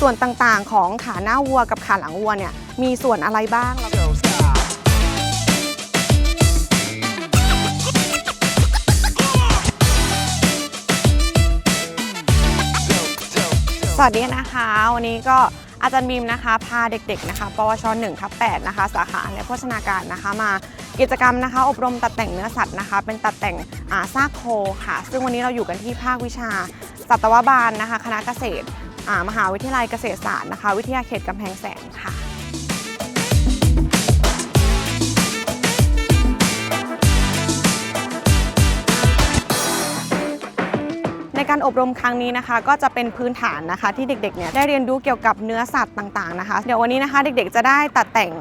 ส่วนต่างๆ ของขาหน้าวัวกับขาหลังวัวเนี่ยมีส่วนอะไรบ้างสวัสดีนะคะ วันนี้ก็อาจารย์บีมนะคะ พาเด็กๆนะคะปวช1ทับ8นะคะ สาขาในโภชนาการนะคะมากิจกรรมนะคะ อบรมตัดแต่งเนื้อสัตว์นะคะ เป็นตัดแต่งอาซากโคค่ะ ซึ่งวันนี้เราอยู่กันที่ภาควิชาสัตวบาลนะคะ คณะเกษตร มหาวิทยาลัยเกษตรศาสตร์นะคะ วิทยาเขตกำแพงแสนค่ะในการอบรมครั้งนี้นะคะ ก็จะเป็นพื้นฐานนะคะ ที่เด็กๆเนี่ยได้เรียนรู้เกี่ยวกับเนื้อสัตว์ต่างๆนะคะ เดี๋ยววันนี้นะคะ เด็กๆจะได้ตัดแต่ง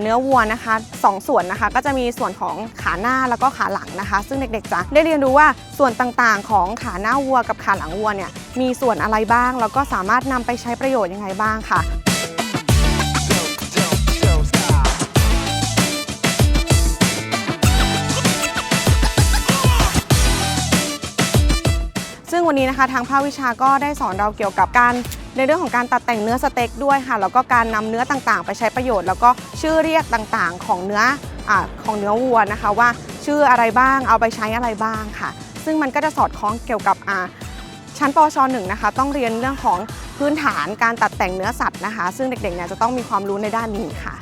เนื้อวัวนะคะสองส่วนนะคะก็จะมีส่วนของขาหน้าแล้วก็ขาหลังนะคะ ซึ่งเด็กๆจะได้เรียนรู้ว่าส่วนต่างๆ ของขาหน้าวัวกับขาหลังวัวเนี่ยมีส่วนอะไรบ้าง แล้วก็สามารถนำไปใช้ประโยชน์ยังไงบ้างค่ะซึ่งวันนี้นะคะทางภาควิชาก็ได้สอนเราเกี่ยวกับการ ในเรื่องของการตัดแต่งเนื้อสเต็กด้วยค่ะแล้วก็การนำเนื้อต่างๆ ไปใช้ประโยชน์ แล้วก็ชื่อเรียกต่างๆ ของเนื้ออของเนื้อวัวนะคะว่าชื่ออะไรบ้างเอาไปใช้อะไรบ้างค่ะ ซึ่งมันก็จะสอดคล้องเกี่ยวกับชั้นปชหนึ่งนะคะต้องเรียนเรื่องของพื้นฐานการตัดแต่งเนื้อสัตว์นะคะ ซึ่งเด็กๆเนี่ยจะต้องมีความรู้ในด้านนี้ค่ะ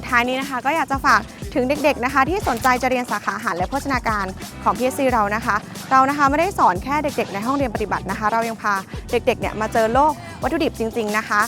สุดท้ายนี้นะคะ ก็อยากจะฝากถึงเด็กๆนะคะ ที่สนใจจะเรียนสาขาอาหารและโภชนาการของ PSC เรานะคะ เรานะคะไม่ได้สอนแค่เด็กๆ ในห้องเรียนปฏิบัตินะคะ เรายังพาเด็กๆเนี่ยมาเจอโลกวัตถุดิบจริง ๆนะคะ